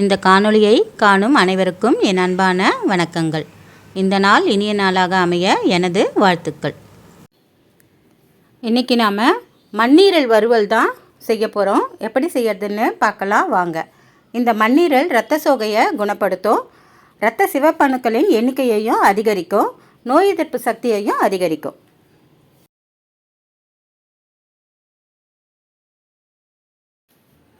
இந்த காணொளியை காணும் அனைவருக்கும் என் அன்பான வணக்கங்கள். இந்த நாள் இனிய நாளாக அமைய எனது வாழ்த்துக்கள். இன்றைக்கி நாம் மண்ணீரல் வறுவல் தான் செய்ய போகிறோம் எப்படி செய்யறதுன்னு பார்க்கலாம் வாங்க. இந்த மண்ணீரல் இரத்த சோகையை குணப்படுத்தும். இரத்த சிவப்பணுக்களின் எண்ணிக்கையையும் அதிகரிக்கும். நோய் எதிர்ப்பு சக்தியையும் அதிகரிக்கும்.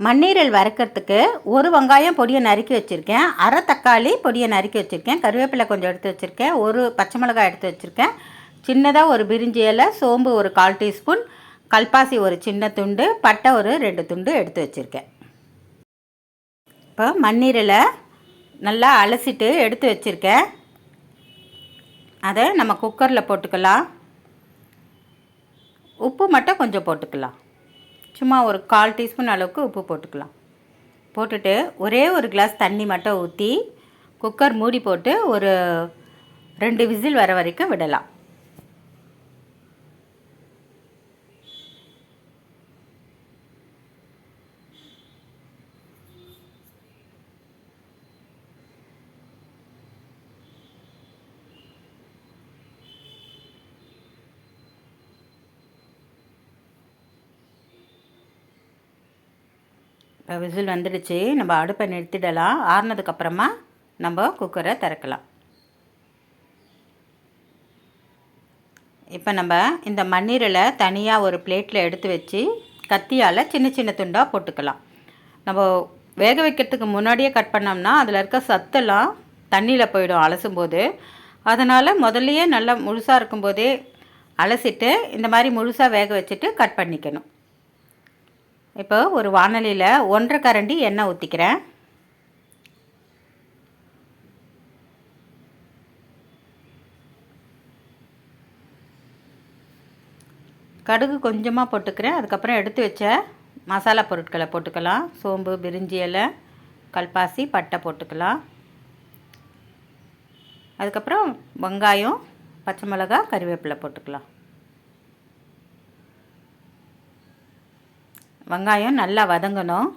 மண்ணீரல் வறுக்கிறதுக்கு ஒரு வெங்காயம் பொடியை நறுக்கி வச்சுருக்கேன். அரை தக்காளி பொடியை நறுக்கி வச்சுருக்கேன். கருவேப்பிலை கொஞ்சம் எடுத்து வச்சுருக்கேன். ஒரு பச்சை மிளகாய் எடுத்து வச்சுருக்கேன். சின்னதாக ஒரு பிரிஞ்சி இலை சோம்பு ஒரு கால் டீஸ்பூன் கல்பாசி ஒரு சின்ன துண்டு பட்டை ஒரு ரெண்டு துண்டு எடுத்து வச்சுருக்கேன். இப்போ மண்ணீரலை நல்லா அலசிட்டு எடுத்து வச்சுருக்கேன். அதை நம்ம குக்கரில் போட்டுக்கலாம். உப்பு மட்டும் கொஞ்சம் போட்டுக்கலாம். சும்மா ஒரு கால் டீஸ்பூன் அளவுக்கு உப்பு போட்டுக்கலாம். போட்டுட்டு ஒரே ஒரு கிளாஸ் தண்ணி மட்டும் ஊற்றி குக்கர் மூடி போட்டு ஒரு ரெண்டு விசில் வர வரைக்கும் விடலாம். இப்போ விசில் வந்துடுச்சு. நம்ம அடுப்பை நிறுத்திடலாம். ஆறுனதுக்கப்புறமா நம்ம குக்கரை திறக்கலாம். இப்போ நம்ம இந்த மண்ணீரில் தனியாக ஒரு பிளேட்டில் எடுத்து வச்சு கத்தியால் சின்ன சின்ன துண்டாக போட்டுக்கலாம். நம்ம வேக வைக்கிறதுக்கு முன்னாடியே கட் பண்ணோம்னா அதில் இருக்க சத்தெல்லாம் தண்ணியில் போயிடும் அலசும்போது. அதனால் முதல்லையே நல்லா முழுசாக இருக்கும்போதே அலசிட்டு இந்த மாதிரி முழுசாக வேக வச்சுட்டு கட் பண்ணிக்கணும். இப்போ ஒரு வானலியில் ஒன்றரை கரண்டி எண்ணெய் ஊற்றிக்கிறேன் கடுகு கொஞ்சமாக போட்டுக்கிறேன். அதுக்கப்புறம் எடுத்து வச்ச மசாலா பொருட்களை போட்டுக்கலாம். சோம்பு பிரிஞ்சி இலை கல்பாசி பட்டை போட்டுக்கலாம். அதுக்கப்புறம் வெங்காயம் பச்சை மிளகா கறிவேப்பிலை போட்டுக்கலாம். வெங்காயம் நல்லா வதங்கணும்.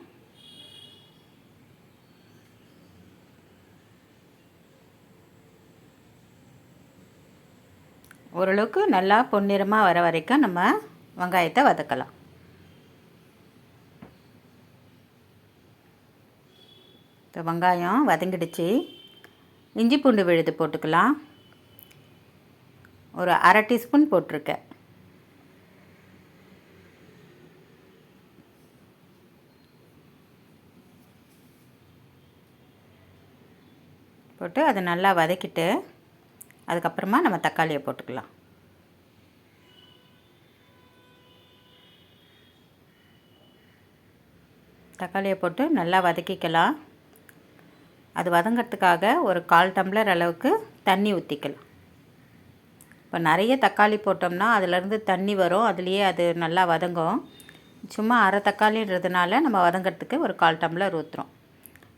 ஓரளவுக்கு நல்லா பொன்னிறமாக வர வரைக்கும் நம்ம வெங்காயத்தை வதக்கலாம். இப்போ வெங்காயம் வதங்கிடுச்சு. இஞ்சி பூண்டு விழுது போட்டுக்கலாம். ஒரு அரை டீஸ்பூன் போட்டிருக்கேன். போட்டு அதை நல்லா வதக்கிட்டு அதுக்கப்புறமா நம்ம தக்காளியை போட்டுக்கலாம். தக்காளியை போட்டு நல்லா வதக்கிக்கலாம். அது வதங்கிறதுக்காக ஒரு கால் டம்ளர் அளவுக்கு தண்ணி ஊற்றிக்கலாம் இப்போ நிறைய தக்காளி போட்டோம்னா அதிலேருந்து தண்ணி வரும் அதுலேயே அது நல்லா வதங்கும். சும்மா அரை தக்காளின்றதுனால நம்ம வதங்கிறதுக்கு ஒரு கால் டம்ளர் ஊற்றுறோம்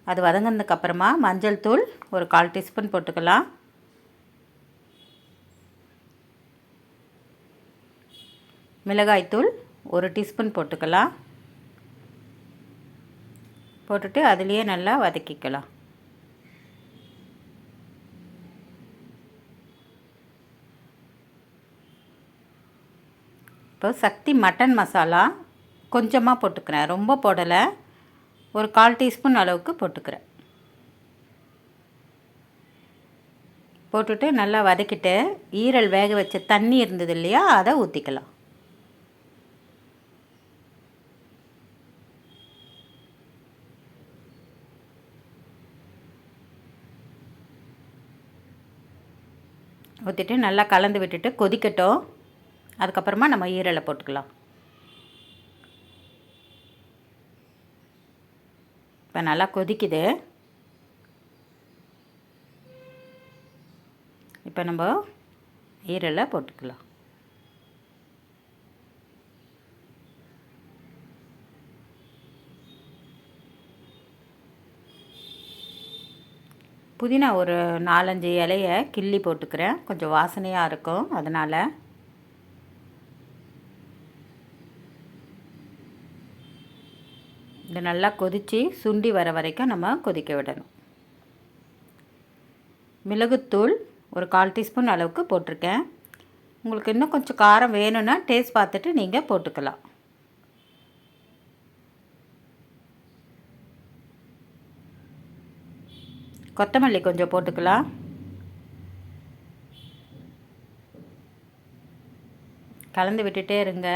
அது வதங்கினதுக்கப்புறமா மஞ்சள் தூள் ஒரு கால் டீஸ்பூன் போட்டுக்கலாம். மிளகாய்த்தூள் ஒரு டீஸ்பூன் போட்டுக்கலாம். போட்டுட்டு அதுலேயே நல்லா வதக்கிக்கலாம். இப்போ சக்தி மட்டன் மசாலா கொஞ்சமாக போட்டுக்கிறேன். ரொம்ப போடலை. ஒரு கால் டீஸ்பூன் அளவுக்கு போட்டுக்கிறேன். போட்டுட்டு நல்லா வதக்கிட்டு ஈரல் வேக வச்ச தண்ணி இருந்தது இல்லையா அதை ஊற்றிக்கலாம் ஊற்றிட்டு நல்லா கலந்து விட்டுட்டு கொதிக்கட்டும். அதுக்கப்புறமா நம்ம ஈரலை போட்டுக்கலாம். இப்போ நல்லா கொதிக்குது. இப்போ நம்ம ஈரலை போட்டுக்கலாம். புதினா ஒரு நாலஞ்சு இலையை கிள்ளி போட்டுக்கிறேன். கொஞ்சம் வாசனையாக இருக்கும். அதனால் இது நல்லா கொதித்து சுண்டி வர வரைக்கும் நம்ம கொதிக்க விடணும். மிளகுத்தூள் ஒரு கால் டீஸ்பூன் அளவுக்கு போட்டிருக்கேன். உங்களுக்கு இன்னும் கொஞ்சம் காரம் வேணும்னா டேஸ்ட் பார்த்துட்டு நீங்கள் போட்டுக்கலாம். கொத்தமல்லி கொஞ்சம் போட்டுக்கலாம். கலந்து விட்டுட்டே இருங்க.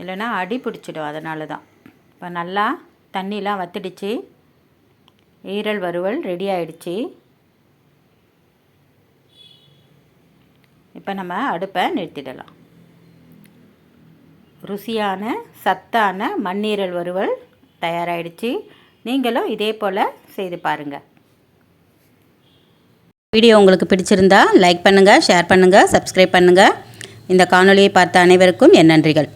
இல்லைன்னா அடி பிடிச்சிடும் அதனால தான் இப்போ நல்லா தண்ணிலாம் வத்துடுச்சு. ஈரல் வறுவல் ரெடி ஆயிடுச்சு. இப்போ நம்ம அடுப்பை நிறுத்திடலாம். ருசியான சத்தான மண்ணீரல் வறுவல் தயாராகிடுச்சு நீங்களும் இதே போல் செய்து பாருங்கள் வீடியோ உங்களுக்கு பிடிச்சிருந்தா லைக் பண்ணுங்கள் ஷேர் பண்ணுங்கள் சப்ஸ்கிரைப் பண்ணுங்கள் இந்த காணொலியை பார்த்த அனைவருக்கும் என் நன்றிகள்.